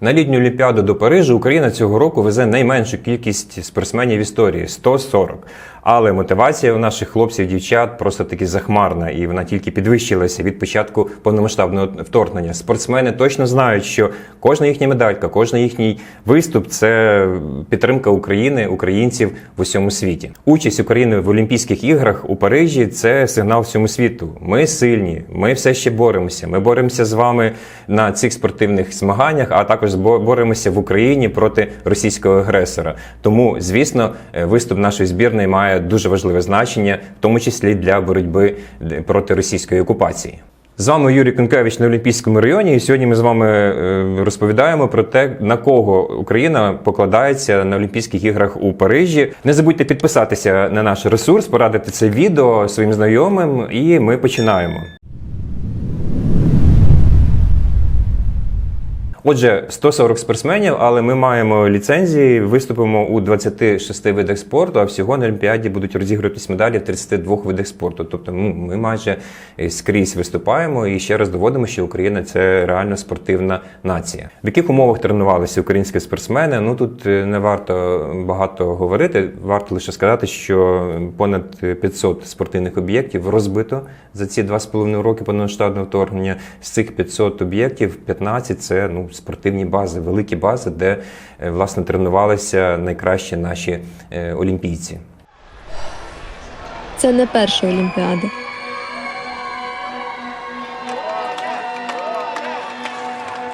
На літню Олімпіаду до Парижу Україна цього року везе найменшу кількість спортсменів в історії 140. Але мотивація у наших хлопців дівчат просто таки захмарна, і вона тільки підвищилася від початку повномасштабного вторгнення. Спортсмени точно знають, що кожна їхня медалька, кожен їхній виступ це підтримка України, українців в усьому світі. Участь України в Олімпійських іграх у Парижі це сигнал всьому світу. Ми сильні, ми все ще боремося. Ми боремося з вами на цих спортивних змаганнях, а також бо- боремося в Україні проти російського агресора. Тому, звісно, е, виступ нашої збірної має дуже важливе значення, в тому числі для боротьби проти російської окупації. З вами Юрій Конкевич на Олімпійському районі. І сьогодні ми з вами е, розповідаємо про те, на кого Україна покладається на Олімпійських іграх у Парижі. Не забудьте підписатися на наш ресурс, порадити це відео своїм знайомим, і ми починаємо. Отже, 140 спортсменів, але ми маємо ліцензії, виступимо у 26 видах спорту, а всього на Олімпіаді будуть розігруватись медалі в 32 видах спорту. Тобто ми майже е, скрізь виступаємо і ще раз доводимо, що Україна це реально спортивна нація. В яких умовах тренувалися українські спортсмени? Ну тут е, не варто багато говорити. Варто лише сказати, що понад 500 спортивних об'єктів розбито за ці два з половиною роки повномасштабного вторгнення. З цих 500 об'єктів 15 – це ну спортивні бази, великі бази, де е, власне тренувалися найкращі наші е, олімпійці. Це не перша Олімпіада.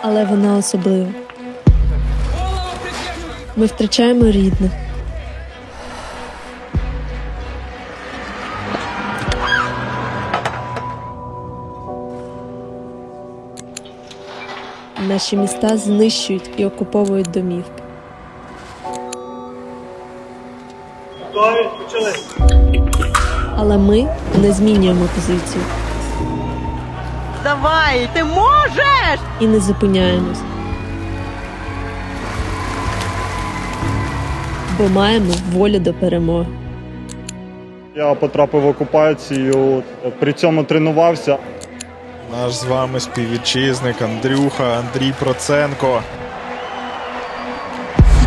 Але вона особлива. Ми втрачаємо рідних. Наші міста знищують і окуповують домівки. Готові? Почали. Але ми не змінюємо позицію Давай, ти можеш! і не зупиняємось. Бо маємо волю до перемоги. Я потрапив в окупацію, при цьому тренувався. Наш з вами співвітчизник Андрюха Андрій Проценко.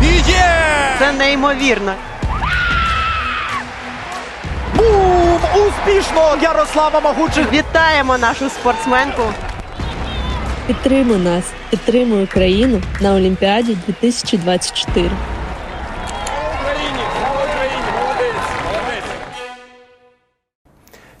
І є! Це неймовірно. Бум! Успішно! Ярослава Магучих Вітаємо нашу спортсменку. Підтримуй нас, підтримуй Україну на Олімпіаді 2024.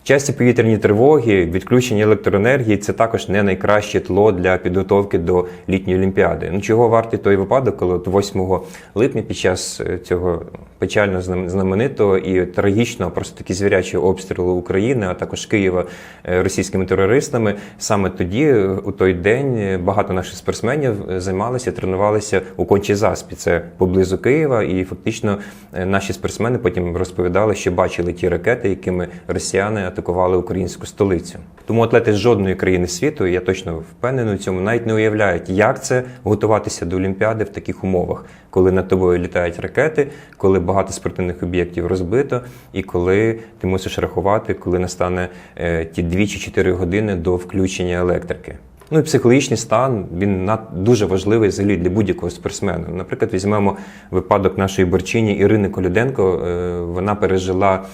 Часті повітряні тривоги, відключення електроенергії це також не найкраще тло для підготовки до літньої олімпіади. Ну чого вартий той випадок, коли от 8 липня під час е, цього печально знаменитого і трагічного, просто таки звірячого обстрілу України, а також Києва е, російськими терористами. Саме тоді, е, у той день, багато наших спортсменів займалися, тренувалися у кончій заспі. Це поблизу Києва, і фактично наші спортсмени потім розповідали, що бачили ті ракети, якими росіяни атакували українську столицю. Тому атлети з жодної країни світу, я точно впевнений у цьому, навіть не уявляють, як це готуватися до Олімпіади в таких умовах, коли над тобою літають ракети, коли багато спортивних об'єктів розбито, і коли ти мусиш рахувати, коли настане е, ті 2 чи 4 години до включення електрики. Ну і психологічний стан він дуже важливий взагалі для будь-якого спортсмена. Наприклад, візьмемо випадок нашої борчині Ірини Колюденко. Е, Вона пережила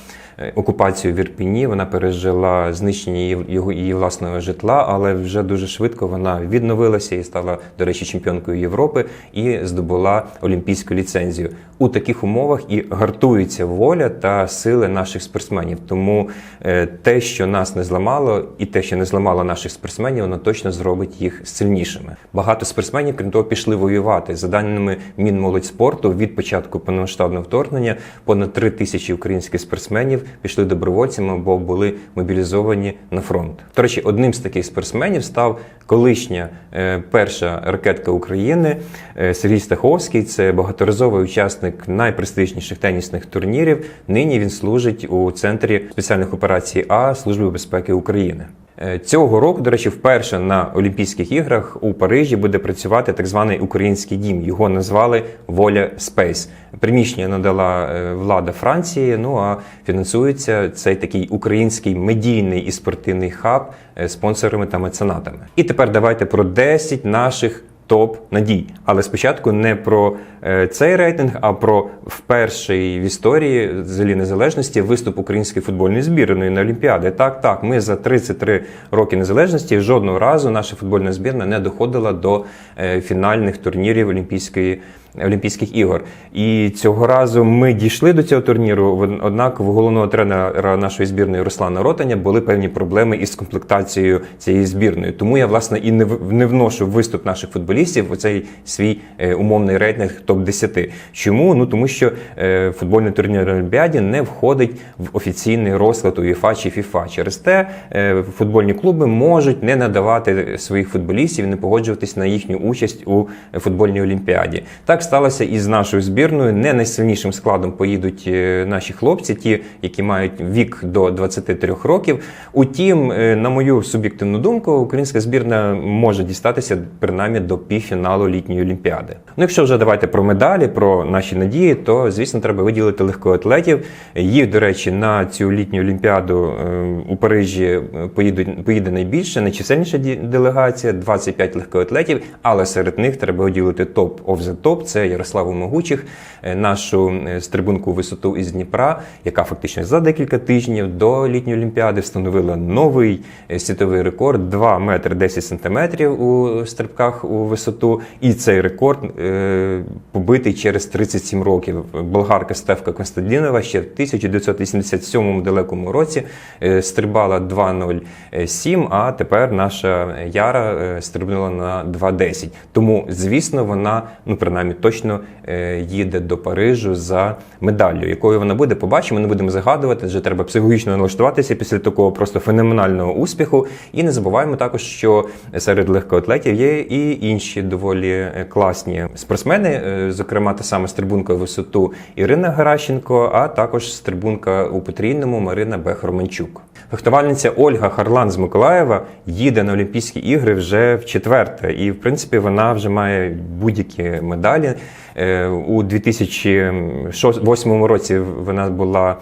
окупацію в Ірпіні, вона пережила знищення її, його, її власного житла, але вже дуже швидко вона відновилася і стала, до речі, чемпіонкою Європи і здобула олімпійську ліцензію. У таких умовах і гартується воля та сили наших спортсменів. Тому е, те, що нас не зламало, і те, що не зламало наших спортсменів, воно точно зробить їх сильнішими. Багато спортсменів, крім того, пішли воювати. За даними Мінмолодьспорту, від початку повномасштабного вторгнення понад 3 тисячі українських спортсменів пішли добровольцями або були мобілізовані на фронт. До речі, одним з таких спортсменів став колишня е, перша ракетка України е, Сергій Стаховський. Це багаторазовий учасник найпрестижніших тенісних турнірів. Нині він служить у центрі спеціальних операцій А Служби безпеки України. Е, Цього року, до речі, вперше на Олімпійських іграх у Парижі буде працювати так званий український дім. Його назвали Воля Спейс. Приміщення надала е, влада Франції. Ну а фінансується цей такий український медійний і спортивний хаб е, спонсорами та меценатами. І тепер давайте про 10 наших. Топ надій. Але спочатку не про е, цей рейтинг, а про вперший в історії взагалі незалежності виступ української футбольної збірної на Олімпіади. Так, так, ми за 33 роки незалежності жодного разу наша футбольна збірна не доходила до е, фінальних турнірів Олімпійської. Олімпійських ігор. І цього разу ми дійшли до цього турніру. Однак в головного тренера нашої збірної Руслана Ротаня були певні проблеми із комплектацією цієї збірної. Тому я власне і не не вношу виступ наших футболістів у цей свій е, умовний рейтинг топ 10 Чому? Ну тому що е, футбольний турнір Олімпіаді не входить в офіційний розклад УЄФА чи ФІФА. Через те е, футбольні клуби можуть не надавати своїх футболістів, не погоджуватись на їхню участь у футбольній олімпіаді. Так сталося і з нашою збірною. Не найсильнішим складом поїдуть е, наші хлопці, ті, які мають вік до 23 років. Утім, е, на мою суб'єктивну думку, українська збірна може дістатися принаймні до півфіналу літньої олімпіади. Ну, якщо вже давайте про медалі, про наші надії, то звісно треба виділити легкоатлетів. Їх, до речі, на цю літню олімпіаду е, у Парижі е, поїдуть поїде найбільше, найчисельніша делегація 25 легкоатлетів, але серед них треба виділити топ of the top. Це Ярославу Могучих, е, нашу е, стрибунку висоту із Дніпра, яка фактично за декілька тижнів до літньої олімпіади встановила новий е, світовий рекорд 2 метри 10 сантиметрів у стрибках у висоту. І цей рекорд е, побитий через 37 років. Болгарка Стефка Константинова ще в 1987 далекому році е, стрибала 2.07, а тепер наша Яра е, стрибнула на 2.10. Тому, звісно, вона, ну принаймні, точно е, їде до Парижу за медаллю. Якою вона буде, побачимо, не будемо загадувати. Вже треба психологічно налаштуватися після такого просто феноменального успіху. І не забуваємо також, що серед легкоатлетів є і інші доволі е, класні спортсмени, е, зокрема та сама стрибунка висоту Ірина Геращенко, а також стрибунка у потрійному Марина Бех-Романчук. Фехтувальниця Ольга Харлан з Миколаєва їде на Олімпійські ігри вже в четверте, і в принципі вона вже має будь-які медалі. Е, У 2008 році вона була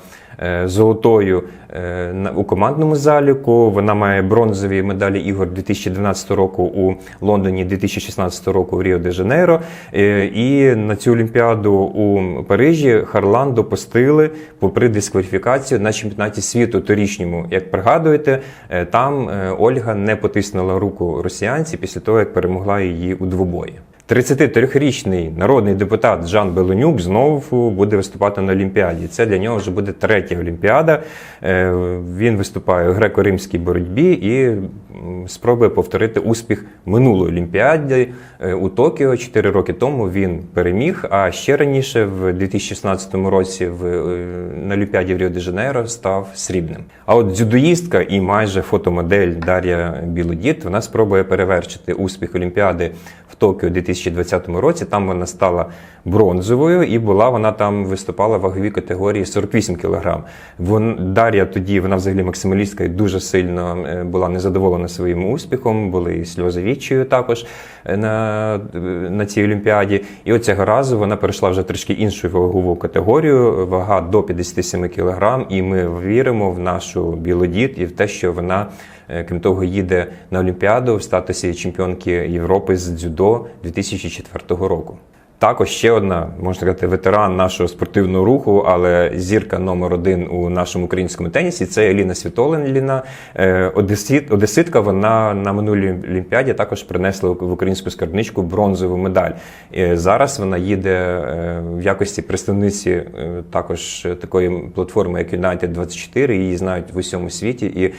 золотою е, у командному заліку. Вона має бронзові медалі ігор 2012 року у Лондоні, 2016 року в Ріо де Жанейро. Е, І на цю олімпіаду у Парижі Харлан допустили, попри дискваліфікацію на чемпіонаті світу торічньому. Як пригадуєте, е, там е, Ольга не потиснула руку росіянці після того, як перемогла її у двобої. 33-річний народний депутат Жан Белонюк знову буде виступати на Олімпіаді. Це для нього вже буде третя Олімпіада. Е, Він виступає у греко-римській боротьбі і спробує повторити успіх минулої Олімпіади Е, у Токіо. Чотири роки тому він переміг. А ще раніше, в 2016 році, в е, на Олімпіаді в Ріо де Жанейро став срібним. А от дзюдоїстка і майже фотомодель Дар'я Білодіт вона спробує перевершити успіх Олімпіади в Токіо у 2020 році. Там вона стала бронзовою, і була вона там виступала в ваговій категорії 48 кг. Вон Дар'я тоді вона взагалі максималістка і дуже сильно е, була незадоволена своїм успіхом. Були і сльози відчаю також е, на, на цій олімпіаді. І от цього разу вона перейшла вже трішки іншу вагову категорію, вага до 57 кг. І ми віримо в нашу білодіт і в те, що вона. е, Крім того, їде на Олімпіаду в статусі чемпіонки Європи з дзюдо 2004 року. Також ще одна, можна сказати, ветеран нашого спортивного руху, але зірка номер один у нашому українському тенісі це Еліна Світолина. Е, Одесит, Одеситка. Вона на минулій Олімпіаді також принесла в українську скарбничку бронзову медаль. Е, Зараз вона їде е, в якості представниці також такої платформи, як United 24. Її знають в усьому світі. І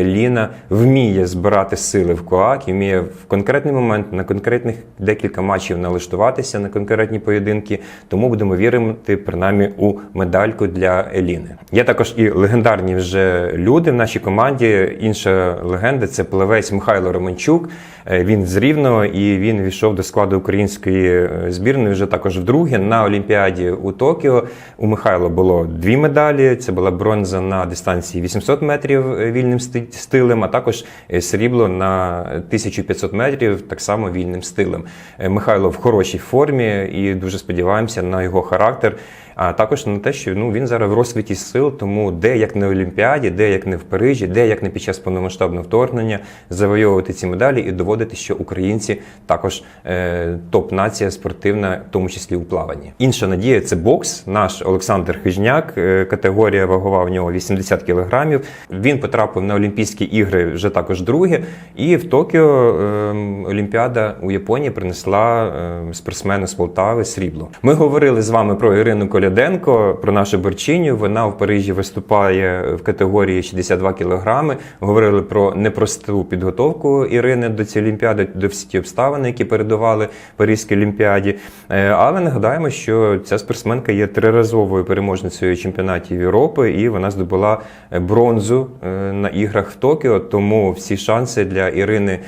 Еліна вміє збирати сили в кулак, і вміє в конкретний момент на конкретних декілька матчів налаштуватися на конкретні поєдинки. Тому будемо вірити принаймні у медальку для Еліни. Є також і легендарні вже люди в нашій команді. Інша легенда це плавець Михайло Романчук. Е, Він з Рівного і він війшов до складу української е, збірної вже також вдруге на Олімпіаді у Токіо. У Михайла було дві медалі. Це була бронза на дистанції 800 метрів е, вільним стилем, а також срібло на 1500 метрів так само вільним стилем. Михайло в хорошій формі і дуже сподіваємося на його характер. А також на те, що ну він зараз в розквіті сил, тому де як не Олімпіаді, де як не в Парижі, де як не під час повномасштабного вторгнення завойовувати ці медалі і доводити, що українці також е, топ-нація спортивна, в тому числі у плаванні. Інша надія це бокс. Наш Олександр Хижняк, е, категорія вагова в нього 80 кілограмів. Він потрапив на Олімпійські ігри вже також друге. І в Токіо е, Олімпіада у Японії принесла е, спортсмену з Полтави срібло. Ми говорили з вами про Ірину Коляденко, про нашу борчиню. Вона в Парижі виступає в категорії 62 кілограми. Говорили про непросту підготовку Ірини до цієї олімпіади, до всі ті обставини, які передували Паризькій олімпіаді. Е, Але нагадаємо, що ця спортсменка є триразовою переможницею чемпіонатів Європи, і вона здобула е, бронзу е, на іграх в Токіо. Тому всі шанси для Ірини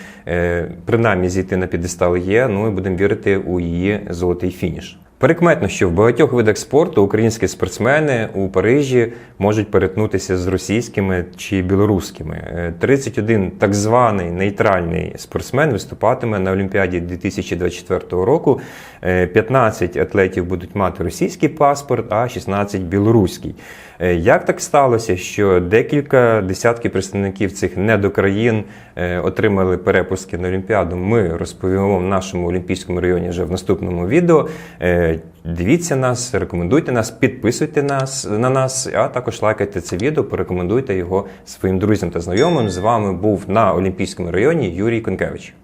принаймні зійти на підестал є. Ну і будемо вірити у її золотий фініш. Перекметно, що в багатьох видах спорту українські спортсмени у Парижі можуть перетнутися з російськими чи білоруськими. Е, 31 так званий нейтральний спортсмен виступатиме на Олімпіаді 2024 року. Е, 15 атлетів будуть мати російський паспорт, а 16 білоруський. Е, Як так сталося, що декілька десятків представників цих недокраїн е, отримали перепуски на Олімпіаду? Ми розповімо в нашому олімпійському районі вже в наступному відео. Дивіться нас, рекомендуйте нас, підписуйте нас на нас, а також лайкайте це відео, порекомендуйте його своїм друзям та знайомим. З вами був на Олімпійському районі Юрій Конкевич.